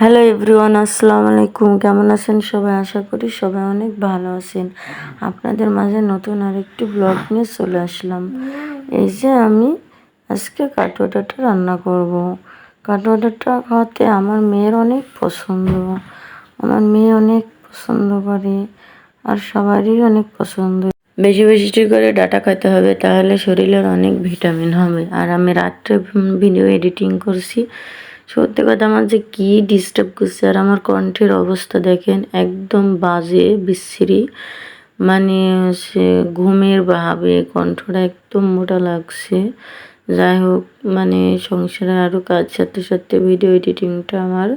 Hello everyone আসসালামু আলাইকুম। কেমন আছেন সবাই? আশা করি সবাই অনেক ভালো আছেন। আপনাদের মাঝে নতুন আরেকটি ব্লগ নিয়ে চলে আসলাম। এই যে আমি আজকে কাটোয়াটা রান্না করব। কাটোয়াটা খাওয়াতে আমার মেয়ের অনেক পছন্দ। আমার মেয়ে অনেক পছন্দ করে, আর সবারই অনেক পছন্দ। বেশি বেশি করে ডাটা খেতে হবে, তাহলে শরীরের অনেক ভিটামিন হবে। আর আমি রাত্রে ভিডিও এডিটিং করছি। সত্যি কথা আমার যে কী ডিস্টার্ব করছে, আর আমার কণ্ঠের অবস্থা দেখেন একদম বাজে, বিশ্রী। মানে সে ঘুমের ভাবে কণ্ঠটা একদম মোটা লাগছে। যাই হোক মানে সংসারে আরও কাজ, সাথে সাথে ভিডিও এডিটিংটা আমার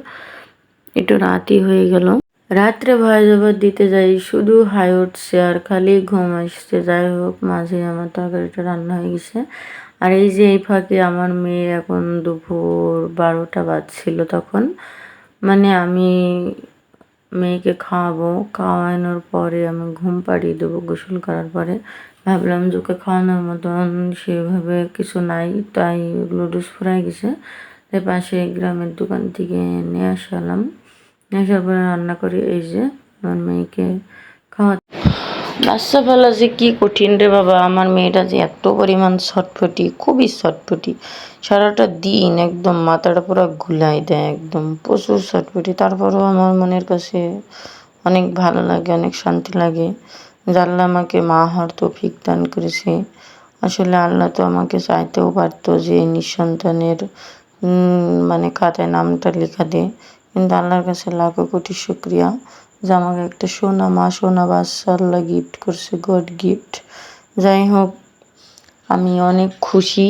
একটু রাতই হয়ে গেল। রাত্রে ভয় জবাব দিতে যাই, শুধু হাই উঠছে আর খালি ঘুম আসছে। যাই হোক, মাঝে আমার তরকারিটা রান্না হয়ে গেছে। আর এই যে এই ফাঁকে আমার মেয়ে এখন দুপুর বারোটা বাজছিল তখন। মানে আমি মেয়েকে খাওয়াবো। খাওয়ানোর পরে আমি ঘুম পাড়িয়ে দেবো গোসল করার পরে। ভাবলাম যে ওকে খাওয়ানোর মতন সেভাবে কিছু নাই, তাই লুডুস ফুরাই গেছে। তাই পাশে গ্রামের দোকান থেকে নিয়ে আসালাম। আসার রান্না করি, এই যে আমার মেয়েকে খাওয়া বাচ্চা ফেলা যে কী কঠিন রে বাবা, আমার মেয়েটা যে এত পরিমাণ ছটফটি, খুবই ছটফটি। সারাটা দিন একদম মাথাটা পুরো ঘুলাই দেয়, একদম প্রচুর ছটফটি। তারপরেও আমার মনের কাছে অনেক ভালো লাগে, অনেক শান্তি লাগে। জানলা আমাকে মা হওয়ার তৌফিক দান করেছে। আসলে আল্লাহ তো আমাকে চাইতেও পারতো যে নিঃসন্তানের মানে খাতায় নামটা লেখা দে। কিন্তু আল্লাহর কাছে লাখো কোটি শুক্রিয়া যে আমাকে একটা সোনা মা, সোনা বাচ্চা আল্লাহ গিফট করছে গড গিফট যাই হোক, আমি অনেক খুশি।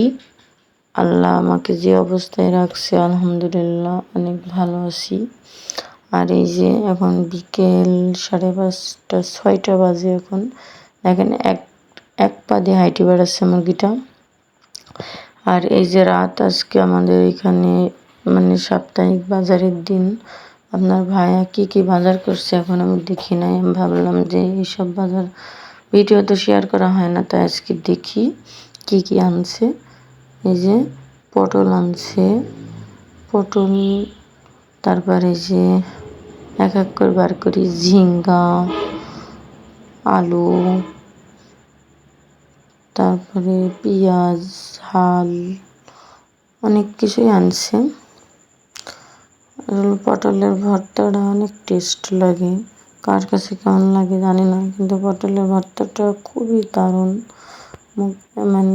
আল্লাহ আমাকে যে অবস্থায় রাখছে, আলহামদুলিল্লাহ, অনেক ভালো আছি। আর এই যে এখন বিকেল সাড়ে পাঁচটা, ছয়টা বাজে এখন। দেখেন এক এক পা দিয়ে হাইটি বেড়াচ্ছে মুরগিটা। আর এই যে রাত আজকে আমাদের এখানে মানে সাপ্তাহিক বাজারের দিন। আপনার ভাইয়া কী কী বাজার করছে এখন আমি দেখি নাই। আমি ভাবলাম যে এইসব বাজার ভিডিও তো শেয়ার করা হয় না, তাই আজকে দেখি কি কি আনছে। এই যে পটল আনছে, পটল, তারপরে যে এক এক করে বার করি, ঝিঙ্গা, আলু, তারপরে পেঁয়াজ, ঝাল, অনেক কিছুই আনছে। পটলের ভর্তাটা অনেক টেস্ট লাগে। কার কাছে কেমন লাগে জানি না, কিন্তু পটলের ভর্তাটা খুবই দারুণ। মানে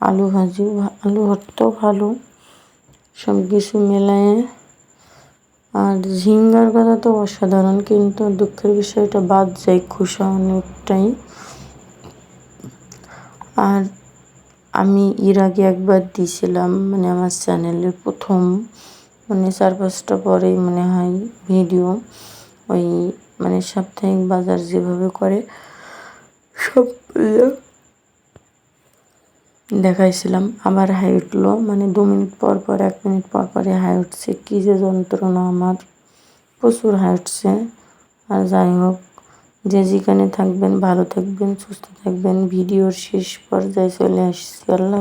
আলু ভাজি আলু ভর্তাও ভালো। সব কিছু মেলায়। আর ঝিঙ্গার কথা তো অসাধারণ, কিন্তু দুঃখের বিষয়টা বাদ যায় খুশা অনেকটাই। আর আমি এর আগে একবার দিয়েছিলাম মানে আমার চ্যানেলের প্রথম। মানে চার পাঁচটা পরেই মনে হয় ভিডিও ওই মানে সাপ্তাহিক বাজার যেভাবে করে, সব দেখাইছিলাম। আবার হাই উঠল মানে দু মিনিট পর পর, এক মিনিট পর পরে হাই উঠছে। কী যে যন্ত্রণা আমার, প্রচুর হাই উঠছে। আর যাই হোক, যে যেখানে থাকবেন, ভালো থাকবেন, সুস্থ থাকবেন। ভিডিওর শেষ পর্যায়ে চলে আসছি। আল্লাহ